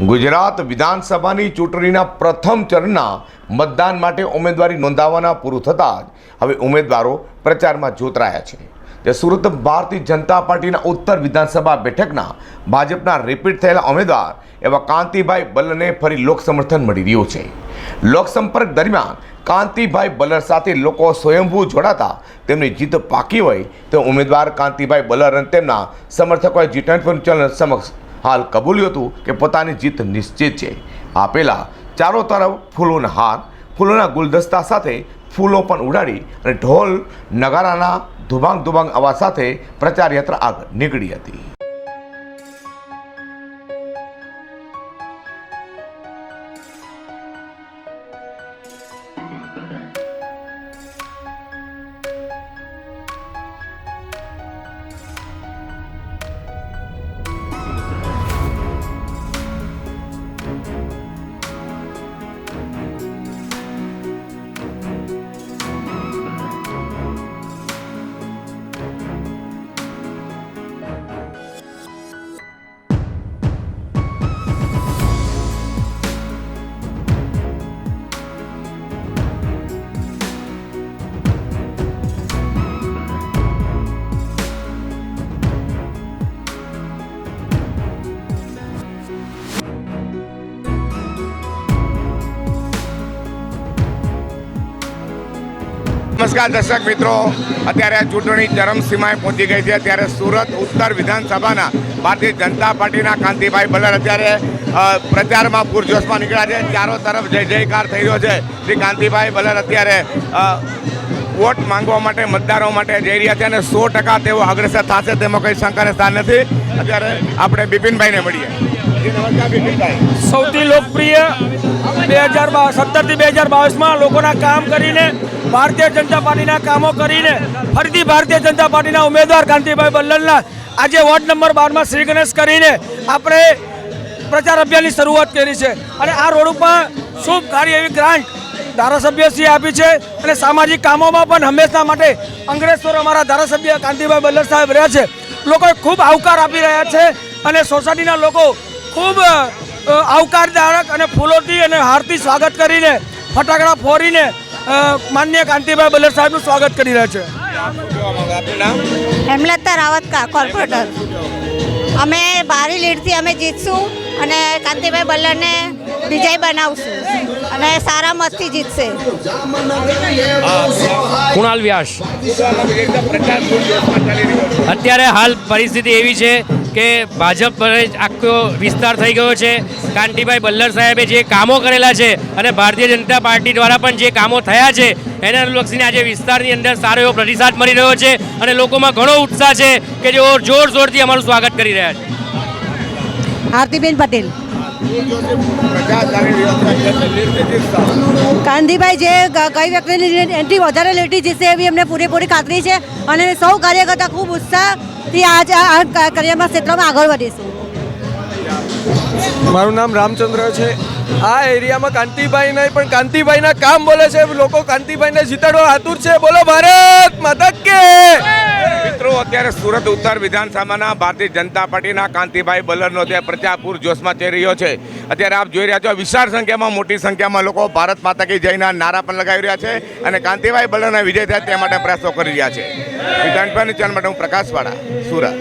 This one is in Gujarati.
ગુજરાત વિધાનસભાની ચૂંટણીના પ્રથમ ચરણના મતદાન માટે ઉમેદવારી નોંધાવવાના પૂરું થતાં જ હવે ઉમેદવારો પ્રચારમાં જોતરાયા છે. તે સુરત ભારતીય જનતા પાર્ટીના ઉત્તર વિધાનસભા બેઠકના ભાજપના રિપીટ થયેલા ઉમેદવાર એવા કાંતિભાઈ બલ્લને ફરી લોક સમર્થન મળી રહ્યું છે. લોકસંપર્ક દરમિયાન કાંતિભાઈ બલર સાથે લોકો સ્વયંભૂ જોડાતા તેમની જીત પાકી હોય તો ઉમેદવાર કાંતિભાઈ બલર અને તેમના સમર્થકોએ જી ચેનલ સમક્ષ હાલ કબૂલ્યું હતું કે પોતાની જીત નિશ્ચિત છે. આ પહેલાં ચારો તરફ ફૂલોના હાર, ફૂલોના ગુલદસ્તા સાથે ફૂલો પણ ઉડાડી અને ઢોલ, નગારાના ધુબાંગ ધુબાંગ અવાજ સાથે પ્રચાર યાત્રા આગળ નીકળી હતી. નમસ્કાર દર્શક મિત્રો. અત્યારે ચૂંટણી ચરમસીમાએ પહોંચી ગઈ છે. ત્યારે સુરત ઉત્તર વિધાનસભાના ભારતીય જનતા પાર્ટીના કાંતિભાઈ બલર અત્યારે પ્રચારમાં પૂરજોશમાં નીકળ્યા છે. ચારો તરફ જય જયકાર થઈ રહ્યો છે. શ્રી કાંતિભાઈ બલર અત્યારે વોટ માંગવા માટે, મતદારો માટે જઈ રહ્યા છે અને સો ટકા તેઓ અગ્રસર થશે. તેમાં કંઈ શંકાને સ્થાન નથી. અત્યારે આપણે બિપિનભાઈને મળીએ. સૌથી લોકપ્રિય બે હજાર સત્તરથી બે હજાર બાવીસમાં લોકોના કામ કરીને ભારતીય જનતા પાર્ટીના કામો કરીને ફરીથી ભારતીય જનતા પાર્ટીના ઉમેદવાર કાંતિભાઈ બલ્લલના આજે વોર્ડ નંબર બારમાં શ્રી ગણેશ કરીને આપણે પ્રચાર અભિયાનની શરૂઆત કરી છે. અને આ રોડ ઉપર શુભ કાર્ય એવી ગ્રાન્ટ ધારાસભ્યશ્રીએ આપી છે અને સામાજિક કામોમાં પણ હંમેશા માટે અંગ્રેશ્વર અમારા ધારાસભ્ય કાંતિભાઈ બલ્લર સાહેબ રહ્યા છે. લોકોએ ખૂબ આવકાર આપી રહ્યા છે અને સોસાયટીના લોકો ખૂબ આવકારદારક અને ફૂલોથી અને હારથી સ્વાગત કરીને ફટાકડા ફોડીને અ, માનનીય કાંતિભાઈ બલર સાહેબનું સ્વાગત કરી રહ્યા છે. હેમલતા રાવત કા કોર્પોરેટર. અમે ભારી લીડથી અમે જીતશું અને કાંતિભાઈ બલ્લરને વિજય બનાવશું. અને સારા મતથી જીતશે. કુણાલ વ્યાસ. અત્યારે હાલ પરિસ્થિતિ એવી છે કે ભાજપ પર જ આખો વિસ્તાર થઈ ગયો છે. કાંતિભાઈ બલ્લર સાહેબે જે કામો કરેલા છે અને ભારતીય જનતા પાર્ટી દ્વારા પણ જે કામો થયા છે એને અનુલક્ષીને આજે વિસ્તારની અંદર સારો એવો પ્રતિસાદ મળી રહ્યો છે અને લોકોમાં ઘણો ઉત્સાહ છે કે જેઓ જોર જોરથી અમારું સ્વાગત કરી રહ્યા છે. આરતીબેન પટેલ. કાંતિભાઈ જે કઈ વ્યક્તિની એન્ટ્રી વધારે લેટી જશે એવી એમને પૂરેપૂરી ખાતરી છે અને સૌ કાર્યકર્તા ખૂબ ઉત્સાહથી આજ આ કાર્યમાં ક્ષેત્રમાં આગળ વધીશું. મારું નામ રામચંદ્ર છે. આ એરિયામાં કાંતિભાઈ નહીં, પણ કાંતિભાઈના કામ બોલે છે. લોકો કાંતિભાઈને જીતાડવા આતુર છે. બોલો, ભારત માતા કે મિત્રો, અત્યારે સુરત ઉત્તર વિધાનસભાના ભારતીય જનતા પાર્ટીના કાંતિભાઈ બલરનો ત્યાં પ્રચાર પૂરજોશમાં થઈ રહ્યો છે. અત્યારે આપ જોઈ રહ્યા છો વિશાળ સંખ્યામાં, મોટી સંખ્યામાં લોકો ભારત માતા કી જયના નારા પણ લગાવી રહ્યા છે અને કાંતિભાઈ બલરના વિજય થાય તે માટે પ્રયાસો કરી રહ્યા છે. વિધાનસભાની ચેનલ માટે હું પ્રકાશવાળા, સુરત.